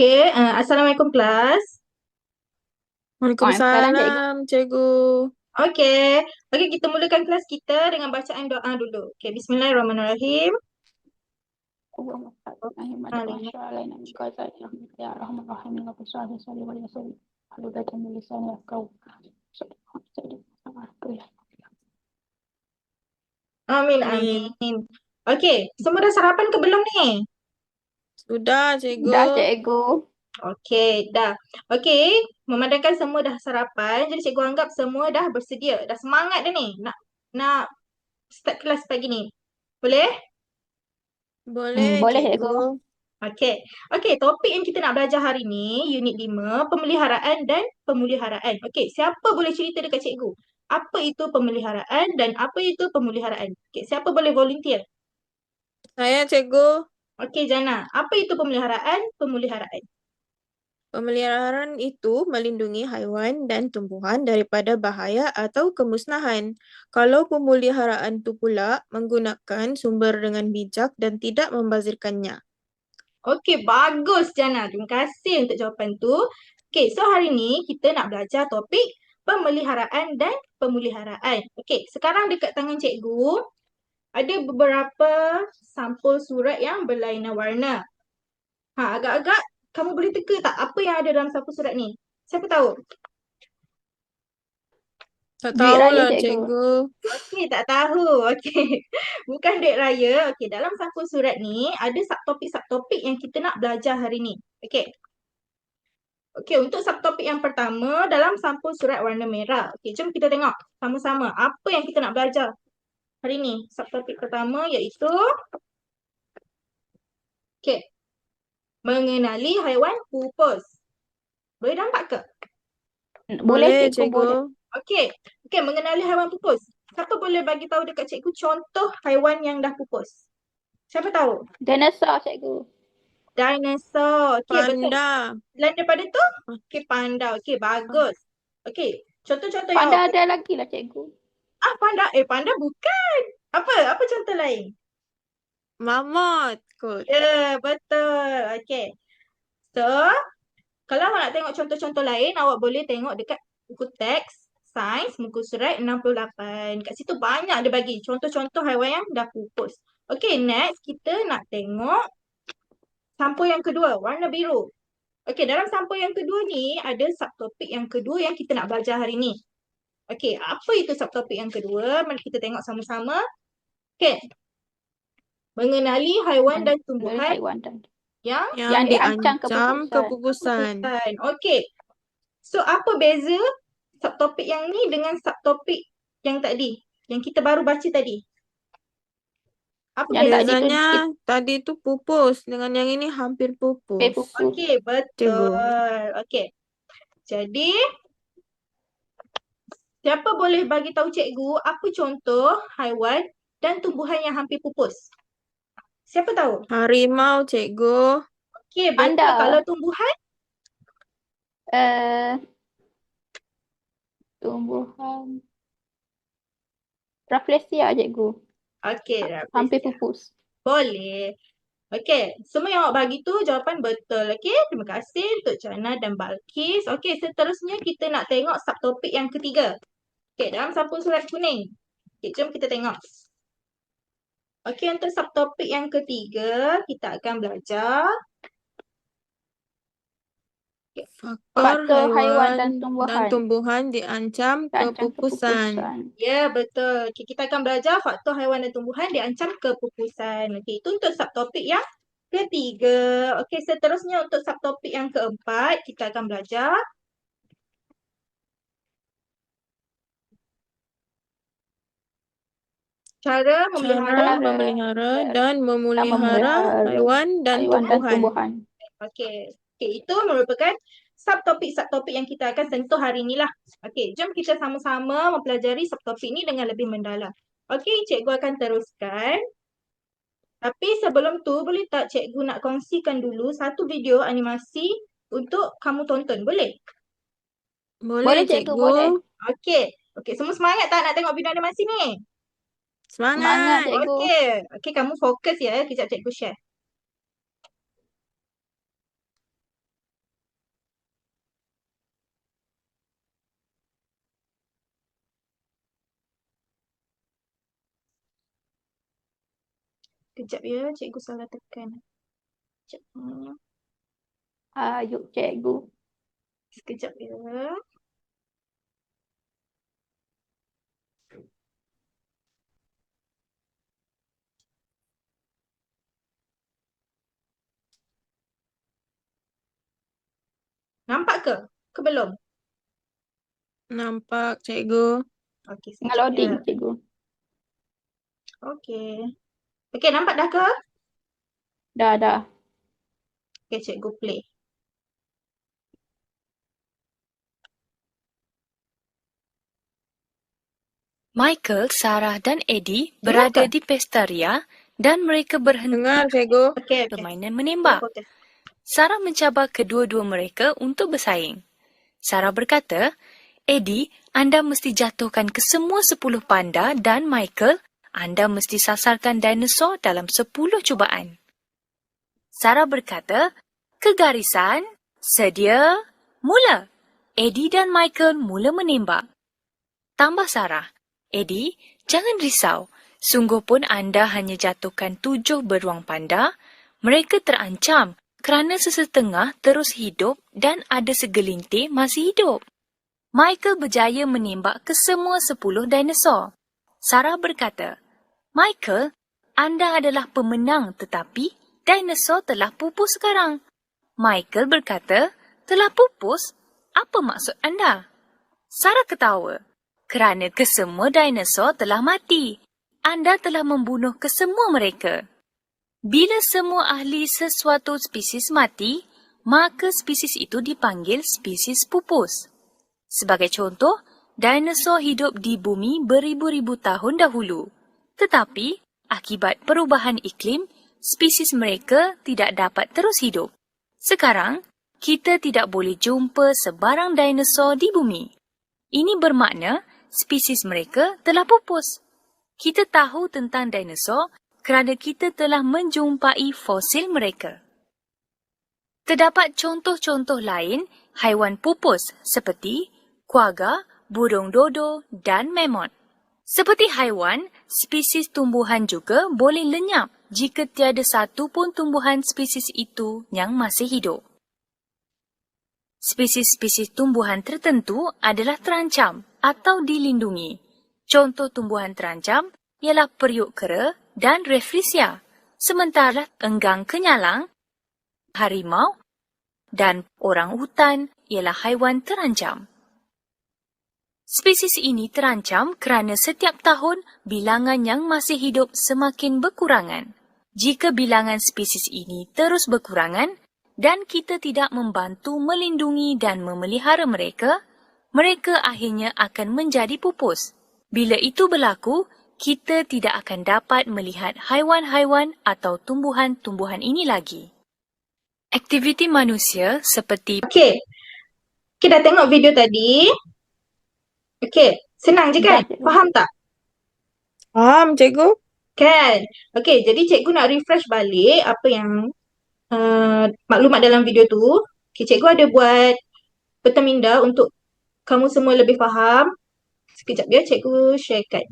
Okay, uh, eh, Assalamualaikum kelas. Waalaikumsalam Waalaikumsalam cikgu. Okay. Okay, kita mulakan kelas kita dengan bacaan doa dulu. Okay, bismillahirrahmanirrahim. Amin, amin. Okay, semua dah sarapan ke belum ni? Sudah, cikgu. Dah, cikgu. Okay, dah. Okay, memandangkan semua dah sarapan, jadi cikgu anggap semua dah bersedia. Dah semangat dah ni nak nak start kelas pagi ni. Boleh? Boleh, Hmm, boleh, cikgu. cikgu. Okey. Okey, topik yang kita nak belajar hari ni, unit 5, pemeliharaan dan pemuliharaan. Okey, siapa boleh cerita dekat cikgu? Apa itu pemeliharaan dan apa itu pemuliharaan? Okey, siapa boleh volunteer? Saya, cikgu. Okey, Jana. Apa itu pemeliharaan, pemuliharaan? Pemeliharaan itu melindungi haiwan dan tumbuhan daripada bahaya atau kemusnahan. Kalau pemeliharaan itu pula menggunakan sumber dengan bijak dan tidak membazirkannya. Okey, bagus Jana. Terima kasih untuk jawapan tu. Okey, so hari ni kita nak belajar topik pemeliharaan dan pemuliharaan. Okey, sekarang dekat tangan cikgu ada beberapa sampul surat yang berlainan warna. Ha, agak-agak kamu boleh teka tak apa yang ada dalam sampul surat ni? Siapa tahu? Tak Duit raya, tahulah, cikgu. cikgu. Okey, tak tahu. Okey. Bukan duit raya. Okey, dalam sampul surat ni ada subtopik-subtopik yang kita nak belajar hari ni. Okey. Okey, untuk subtopik yang pertama dalam sampul surat warna merah. Okey, jom kita tengok sama-sama apa yang kita nak belajar hari ni. Subtopik pertama iaitu Okey. Mengenali haiwan pupus. Boleh nampak ke? Boleh, cikgu, cikgu. boleh. Okey. Okey, mengenali haiwan pupus. Siapa boleh bagi tahu dekat cikgu contoh haiwan yang dah pupus? Siapa tahu? Dinosaur, cikgu. Dinosaur. Betul. Panda. Selain daripada tu? Okey, panda. Okey, bagus. Okey, contoh-contoh yang Panda ada lagi lah, cikgu. Ah, panda. Eh, panda bukan. Apa? Apa contoh lain? Mamut kot. Ya, betul. Okey. So, kalau awak nak tengok contoh-contoh lain, awak boleh tengok dekat buku teks sains muka surat 68. Kat situ banyak dia bagi contoh-contoh haiwan yang dah pupus. Okey, next kita nak tengok sampul yang kedua, warna biru. Okey, dalam sampul yang kedua ni ada subtopik yang kedua yang kita nak belajar hari ni. Okey, apa itu subtopik yang kedua? Mari kita tengok sama-sama. Okey. Mengenali haiwan dan tumbuhan Haiwan dan yang Yang, Yang diancam diancam kepupusan. Okey. So apa beza subtopik yang ni dengan subtopik yang tadi? Yang kita baru baca tadi. Apa Yang beza? tadi tu tadi tu pupus dengan yang ini hampir pupus. Okey, betul. Okey. Jadi siapa boleh bagi tahu cikgu apa contoh haiwan dan tumbuhan yang hampir pupus? Siapa tahu? Harimau, cikgu. Okey, betul. Panda. Kalau tumbuhan? Uh, tumbuhan Rafflesia, cikgu. Okey, Hampir Rafflesia. pupus. Boleh. Okey, semua yang awak bagi tu jawapan betul. Okey, terima kasih untuk Jana dan Balkis. Okey, seterusnya kita nak tengok subtopik yang ketiga. Okey, dalam sampul surat kuning. Okey, jom kita tengok. Okey, untuk subtopik yang ketiga, kita akan belajar Faktor Faktor haiwan haiwan dan dan tumbuhan. tumbuhan diancam Diancam kepupusan. kepupusan. Ya, betul. Okay, kita akan belajar faktor haiwan dan tumbuhan diancam kepupusan. Okey, itu untuk subtopik yang ketiga. Okey, seterusnya untuk subtopik yang keempat, kita akan belajar cara memelihara Cara memelihara dan memelihara haiwan dan Haiwan dan tumbuhan. tumbuhan. Okey. Okey, itu merupakan subtopik-subtopik yang kita akan sentuh hari ni lah. Okey, jom kita sama-sama mempelajari subtopik ni dengan lebih mendalam. Okey, cikgu akan teruskan. Tapi sebelum tu, boleh tak cikgu nak kongsikan dulu satu video animasi untuk kamu tonton? Boleh? Boleh, Boleh, cikgu, boleh. Okey. Okey, semua semangat tak nak tengok video animasi ni? Semangat. Semangat cikgu. Okey. Okey kamu fokus ya. Kejap cikgu share. Kejap ya. Cikgu salah tekan. Sekejap. Hmm. Ayuk cikgu. Sekejap ya. Sekejap ya. Nampak ke? Ke belum? Nampak, cikgu. Okey, Tengah loading ya. cikgu. Okey. Okey, nampak dah ke? Dah dah. Okey, cikgu play. Michael, Sarah dan Eddie berada Dengar di pesta ria dan mereka berhenti Dengar, cikgu. Okey, okey. permainan menembak. Okey. Sarah mencabar kedua-dua mereka untuk bersaing. Sarah berkata, Eddie, anda mesti jatuhkan ke semua sepuluh panda dan Michael, anda mesti sasarkan dinosaur dalam sepuluh cubaan. Sarah berkata, ke garisan, sedia, mula. Eddie dan Michael mula menembak. Tambah Sarah, Eddie, jangan risau. Sungguh pun anda hanya jatuhkan tujuh beruang panda. Mereka terancam kerana sesetengah terus hidup dan ada segelintir masih hidup. Michael berjaya menembak ke semua sepuluh dinosaur. Sarah berkata, Michael, anda adalah pemenang tetapi dinosaur telah pupus sekarang. Michael berkata, telah pupus? Apa maksud anda? Sarah ketawa. Kerana kesemua dinosaur telah mati. Anda telah membunuh kesemua mereka. Bila semua ahli sesuatu spesies mati, maka spesies itu dipanggil spesies pupus. Sebagai contoh, dinosaur hidup di bumi beribu-ribu tahun dahulu. Tetapi, akibat perubahan iklim, spesies mereka tidak dapat terus hidup. Sekarang, kita tidak boleh jumpa sebarang dinosaur di bumi. Ini bermakna spesies mereka telah pupus. Kita tahu tentang dinosaur kerana kita telah menjumpai fosil mereka. Terdapat contoh-contoh lain haiwan pupus seperti kuaga, burung dodo dan mammoth. Seperti haiwan, spesies tumbuhan juga boleh lenyap jika tiada satu pun tumbuhan spesies itu yang masih hidup. Spesies-spesies tumbuhan tertentu adalah terancam atau dilindungi. Contoh tumbuhan terancam ialah periuk kera dan Rafflesia. Sementara enggang kenyalang, harimau dan orang hutan ialah haiwan terancam. Spesies ini terancam kerana setiap tahun bilangan yang masih hidup semakin berkurangan. Jika bilangan spesies ini terus berkurangan dan kita tidak membantu melindungi dan memelihara mereka, mereka akhirnya akan menjadi pupus. Bila itu berlaku, kita tidak akan dapat melihat haiwan-haiwan atau tumbuhan-tumbuhan ini lagi. Aktiviti manusia seperti Okey. Okey, dah tengok video tadi. Okey, senang je kan? Faham tak? Faham, cikgu? Kan? Okey, jadi cikgu nak refresh balik apa yang uh, maklumat dalam video tu. Okey, cikgu ada buat peta minda untuk kamu semua lebih faham. Sekejap ya, cikgu sharekan.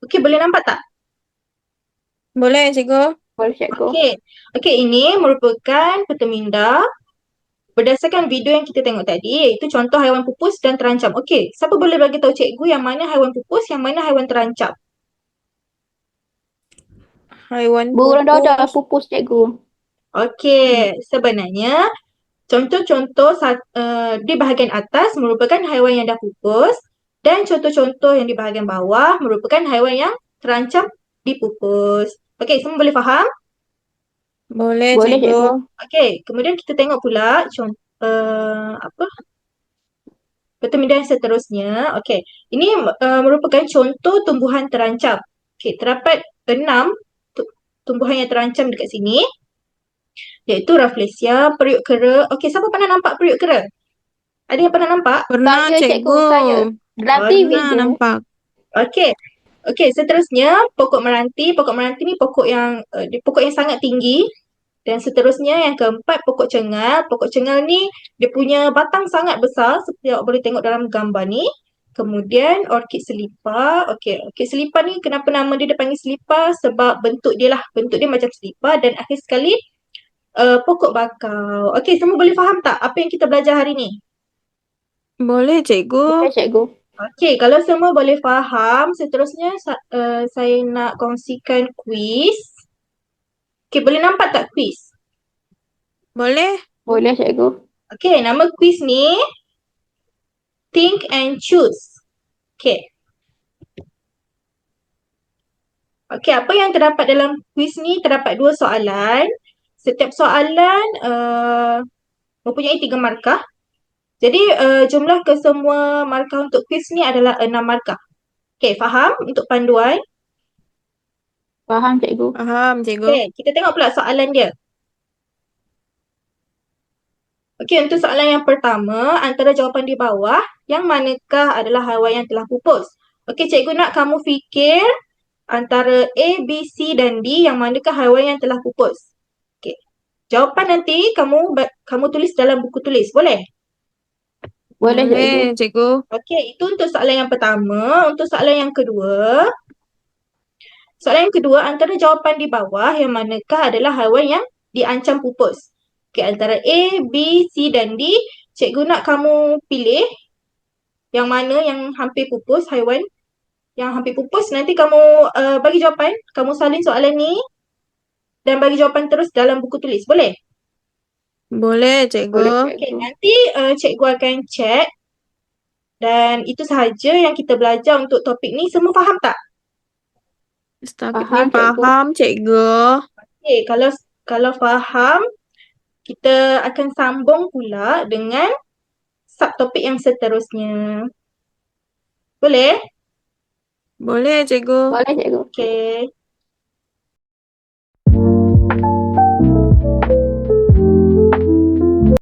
Okey, boleh nampak tak? Boleh, cikgu? Boleh cikgu. Okey. Okey, ini merupakan peta minda berdasarkan video yang kita tengok tadi iaitu contoh haiwan pupus dan terancam. Okey, siapa boleh bagi tahu cikgu yang mana haiwan pupus, yang mana haiwan terancam? Haiwan Burung pupus. dodo pupus cikgu. Okey, sebenarnya contoh-contoh uh, di bahagian atas merupakan haiwan yang dah pupus dan contoh-contoh yang di bahagian bawah merupakan haiwan yang terancam dipupus. Okey, semua boleh faham? Boleh, Boleh cikgu. cikgu. Okey, kemudian kita tengok pula contoh uh, apa? Minda yang seterusnya. Okey, ini uh, merupakan contoh tumbuhan terancam. Okey, terdapat enam tu- tumbuhan yang terancam dekat sini. Iaitu Rafflesia, periuk kera. Okey, siapa pernah nampak periuk kera? Ada yang pernah nampak? Pernah, Saya, cikgu, cikgu. saya. Dalam TV Pernah tu. nampak. Okey. Okey, seterusnya pokok meranti. Pokok meranti ni pokok yang uh, dia pokok yang sangat tinggi. Dan seterusnya yang keempat pokok cengal. Pokok cengal ni dia punya batang sangat besar seperti awak boleh tengok dalam gambar ni. Kemudian orkid selipar. Okey, orkid selipar ni kenapa nama dia dipanggil selipar? Sebab bentuk dia lah. Bentuk dia macam selipar dan akhir sekali uh, pokok bakau. Okey, semua boleh faham tak apa yang kita belajar hari ni? Boleh, cikgu. Boleh cikgu. Okey, kalau semua boleh faham, seterusnya uh, saya nak kongsikan kuis. Okey, boleh nampak tak kuis? Boleh? Boleh cikgu. Okey, nama kuis ni Think and Choose. Okey. Okey, apa yang terdapat dalam kuis ni? Terdapat dua soalan. Setiap soalan uh, mempunyai tiga markah. Jadi uh, jumlah kesemua markah untuk kuis ni adalah enam markah. Okey, faham untuk panduan? Faham cikgu. Faham, cikgu. Okey, kita tengok pula soalan dia. Okey, untuk soalan yang pertama, antara jawapan di bawah, yang manakah adalah haiwan yang telah pupus? Okey, cikgu nak kamu fikir antara A, B, C dan D, yang manakah haiwan yang telah pupus? Okey. Jawapan nanti kamu kamu tulis dalam buku tulis, boleh? Boleh cikgu. Boleh, cikgu. Okey, itu untuk soalan yang pertama. Untuk soalan yang kedua, soalan yang kedua, antara jawapan di bawah, yang manakah adalah haiwan yang diancam pupus? Okey, antara A, B, C dan D, cikgu nak kamu pilih yang mana yang hampir pupus, haiwan yang hampir pupus. Nanti kamu uh, bagi jawapan, kamu salin soalan ni dan bagi jawapan terus dalam buku tulis. Boleh? Boleh, cikgu. Boleh cikgu. nanti uh, cikgu akan check dan itu sahaja yang kita belajar untuk topik ni. Semua faham tak? Setakat Faham, ni cikgu. faham, cikgu. Okey, kalau kalau faham, kita akan sambung pula dengan subtopik yang seterusnya. Boleh? Boleh, cikgu. Boleh cikgu. Okey.